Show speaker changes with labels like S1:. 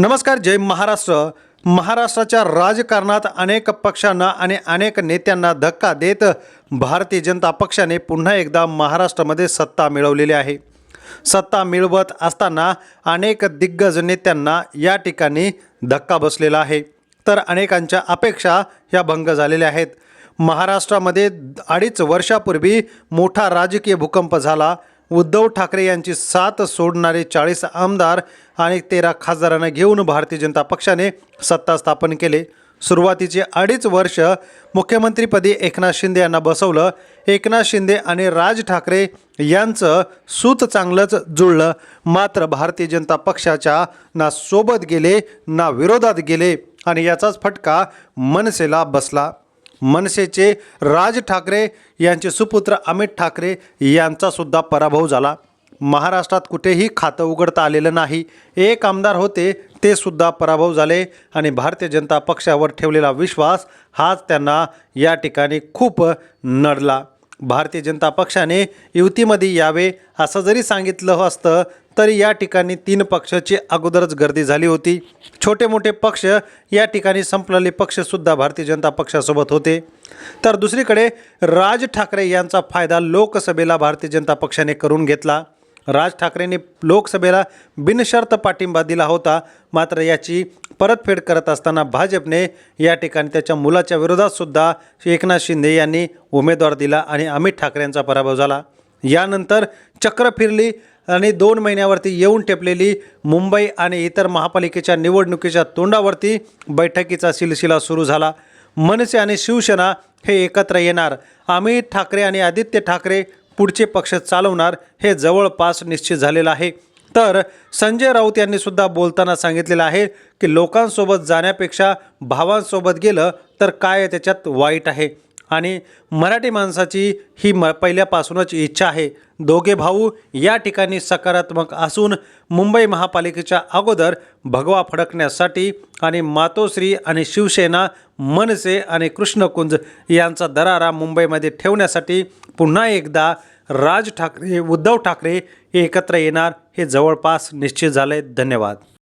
S1: नमस्कार जय महाराष्ट्र. महाराष्ट्राच्या राजकारणात अनेक पक्षांना आणि अनेक नेत्यांना धक्का देत भारतीय जनता पक्षाने पुन्हा एकदा महाराष्ट्रामध्ये सत्ता मिळवलेली आहे. सत्ता मिळवत असताना अनेक दिग्गज नेत्यांना या ठिकाणी धक्का बसलेला आहे. तर अनेकांच्या अपेक्षा ह्या भंग झालेल्या आहेत. महाराष्ट्रामध्ये अडीच वर्षापूर्वी मोठा राजकीय भूकंप झाला. उद्धव ठाकरे यांची साथ सोडणारे चाळीस आमदार आणि तेरा खासदारांना घेऊन भारतीय जनता पक्षाने सत्ता स्थापन केले. सुरुवातीचे अडीच वर्ष मुख्यमंत्रीपदी एकनाथ शिंदे यांना बसवलं. एकनाथ शिंदे आणि राज ठाकरे यांचं सूत चांगलंच जुळलं. मात्र भारतीय जनता पक्षाच्या ना सोबत गेले ना विरोधात गेले आणि याचाच फटका मनसेला बसला. मनसेचे राज ठाकरे यांचे सुपुत्र अमित ठाकरे यांचा सुद्धा पराभव झाला. महाराष्ट्रात कुठेही खातं उघडता आलेलं नाही. एक आमदार होते ते सुद्धा पराभव झाले आणि भारतीय जनता पक्षावर ठेवलेला विश्वास हाच त्यांना या ठिकाणी खूप नडला. भारतीय जनता पक्षाने युतीमध्ये यावे असं जरी सांगितलं असतं तरी या ठिकाणी तीन पक्षाची अगोदरच गर्दी झाली होती. छोटे मोठे पक्ष या ठिकाणी संपलेले पक्षसुद्धा भारतीय जनता पक्षासोबत होते. तर दुसरीकडे राज ठाकरे यांचा फायदा लोकसभेला भारतीय जनता पक्षाने करून घेतला. राज ठाकरेंनी लोकसभेला बिनशर्त पाठिंबा दिला होता. मात्र याची परतफेड करत असताना भाजपने या ठिकाणी त्याच्या मुलाच्या विरोधातसुद्धा एकनाथ शिंदे यांनी उमेदवार दिला आणि अमित ठाकरे यांचा पराभव झाला. यानंतर चक्र फिरली आणि दोन महिन्यावरती येऊन ठेपलेली मुंबई आणि इतर महापालिकेच्या निवडणुकीच्या तोंडावरती बैठकीचा सिलसिला सुरू झाला. मनसे आणि शिवसेना हे एकत्र येणार. अमित ठाकरे आणि आदित्य ठाकरे पुढचे पक्ष चालवणार हे जवळपास निश्चित झालेलं आहे. तर संजय राऊत यांनी सुद्धा बोलताना सांगितलेलं आहे की लोकांसोबत जाण्यापेक्षा भावांसोबत गेलं तर काय त्याच्यात वाईट आहे? आणि मराठी माणसाची ही म पहिल्यापासूनच इच्छा आहे. दोघे भाऊ या ठिकाणी सकारात्मक असून मुंबई महापालिकेच्या अगोदर भगवा फडकण्यासाठी आणि मातोश्री आणि शिवसेना मनसे आणि कृष्णकुंज यांचा दरारा मुंबईमध्ये ठेवण्यासाठी पुन्हा एकदा राज ठाकरे उद्धव ठाकरे एकत्र येणार हे जवळपास निश्चित झाले धन्यवाद.